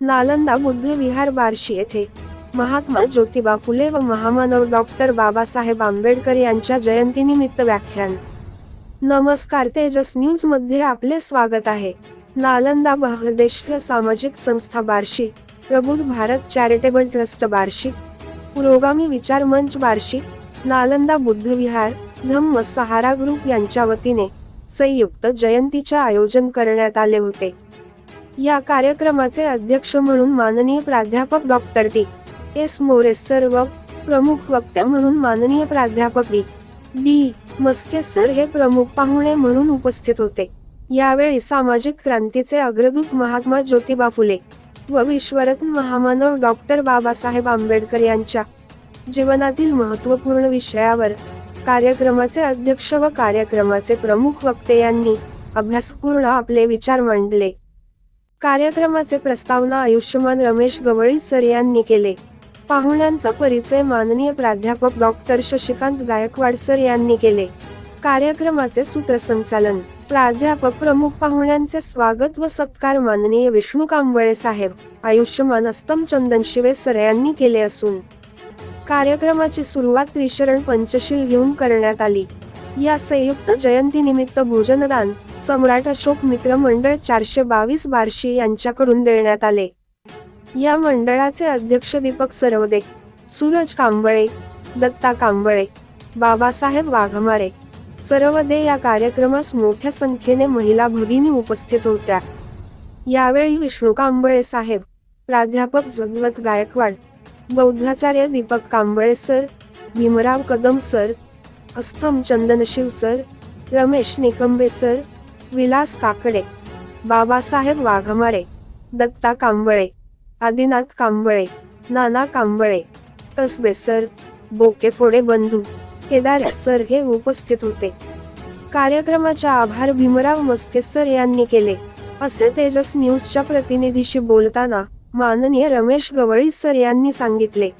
नालंदा बुद्ध विहार बार्शी येथे महात्मा ज्योतिबा फुले व महामानव डॉक्टर बाबासाहेब आंबेडकर यांच्या जयंतीनिमित्त व्याख्यान. नमस्कार तेजस न्यूजमध्ये आपले स्वागत आहे. नालंदा बहदेशीय सामाजिक संस्था बार्शी प्रबुद्ध भारत चॅरिटेबल ट्रस्ट बार्शी पुरोगामी विचार मंच बार्शी नालंदा बुद्ध विहार धम्म सहारा ग्रुप यांच्या वतीने संयुक्त जयंतीचे आयोजन करण्यात आले होते. या कार्यक्रमाचे अध्यक्ष म्हणून माननीय प्राध्यापक doctor T. S. Mores sir व प्रमुख वक्त्या म्हणून माननीय प्राध्यापक डी डी मस्के सर हे प्रमुख पाहुणे म्हणून उपस्थित होते. यावेळी सामाजिक क्रांतीचे अग्रदूत महात्मा ज्योतिबा फुले व विश्वरत्न महामानव डॉक्टर बाबासाहेब आंबेडकर यांच्या जीवनातील महत्त्वपूर्ण विषयावर कार्यक्रमाचे अध्यक्ष व कार्यक्रमाचे प्रमुख वक्ते यांनी अभ्यासपूर्ण आपले विचार मांडले. कार्यक्रमाचे प्रस्तावना आयुष्यमान रमेश गवळी सर यांनी केले. पाहुण्यांचा परिचय माननीय प्राध्यापक डॉक्टर शशिकांत गायकवाड सर यांनी केले. कार्यक्रमाचे सूत्रसंचालन प्राध्यापक प्रमुख पाहुण्यांचे स्वागत व सत्कार माननीय विष्णू कांबळे साहेब आयुष्यमान अस्तम चंदन शिवे सर यांनी केले असून कार्यक्रमाची सुरुवात त्रिशरण पंचशील घेऊन करण्यात आली. या संयुक्त जयंतीनिमित्त भोजनदान सम्राट अशोक मित्र मंडळ चारशे बावीस बार्शी यांच्याकडून देण्यात आले. या मंडळाचे अध्यक्ष दीपक सरवदे सूरज कांबळे दत्ता कांबळे बाबासाहेब वाघमारे. सरवदे या कार्यक्रमास मोठ्या संख्येने महिला भगिनी उपस्थित होत्या. यावेळी विष्णू कांबळे साहेब प्राध्यापक Jagvat Gaikwad बौद्धाचार्य Deepak Kamble sir Bhimrao Kadam sir Astham Chandanshiv sir Ramesh Nikambe sir Vilas Kakade Babasaheb Waghmare Datta Kamble Adinath Kamble Nana Kamble Kasbe sir Bokephode बंधू केदार सर हे उपस्थित होते. कार्यक्रमाचा आभार भीमराव मस्के सर यांनी केले. असे तेजस न्यूजच्या प्रतिनिधीशी बोलताना माननीय रमेश गवळी सर यांनी सांगितले.